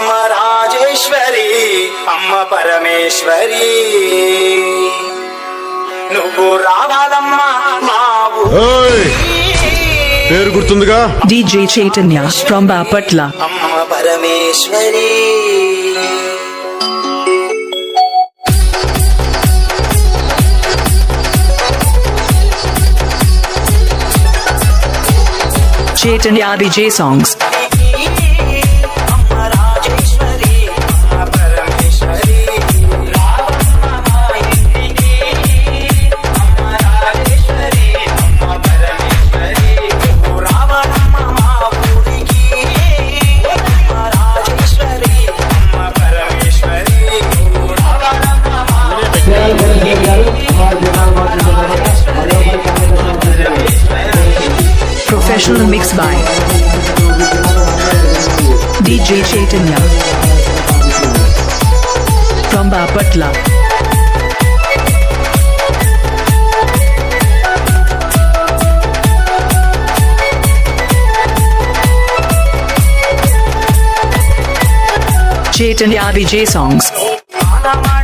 అమ్మ రాజేశ్వరి అమ్మ పరమేశ్వరి నువ్వు రావాలమ్మా మా ఓయ్! పేరు గుర్తుందిగా DJ Chaitanya from Bapatla. అమ్మ Parameshwari Chaitanya DJ songs. Professional mix by DJ Chaitanya from Bapatla. Chaitanya DJ songs.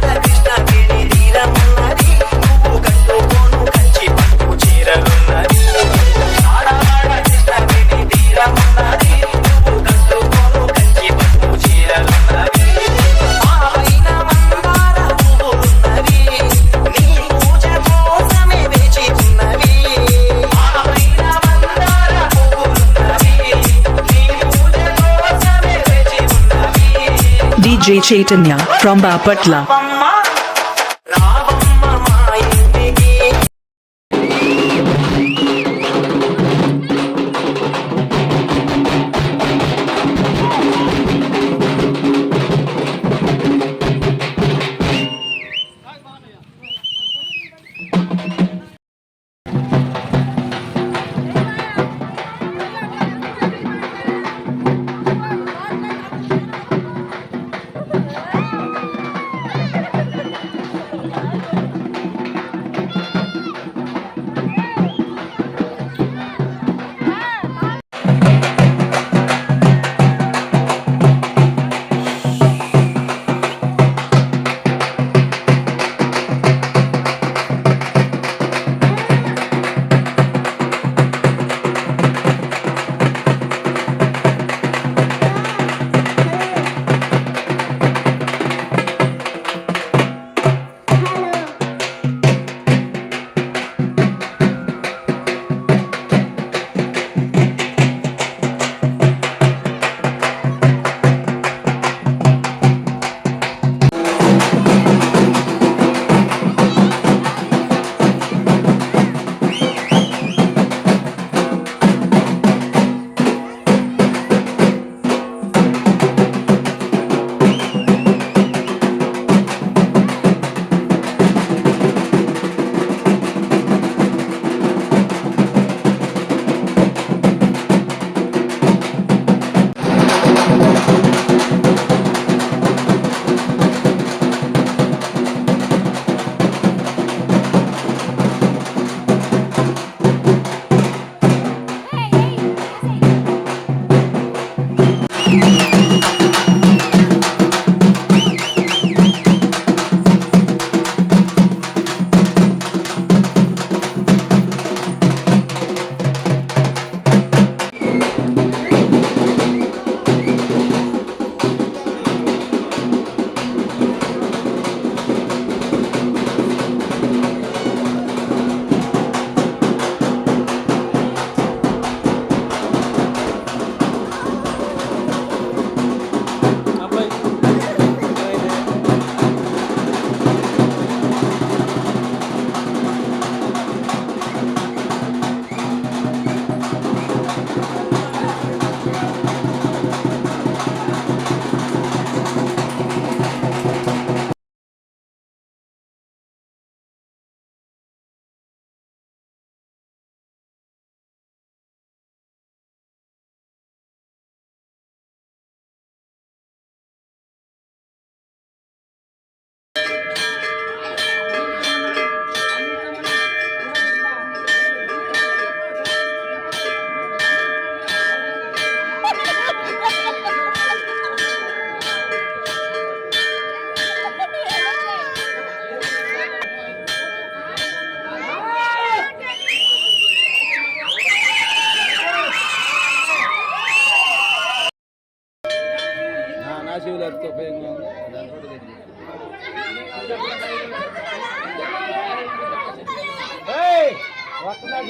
DJ Chaitanya from Bapatla. Rajiv గారితో ఉపయోగంగా ఉంది వస్తున్నాడు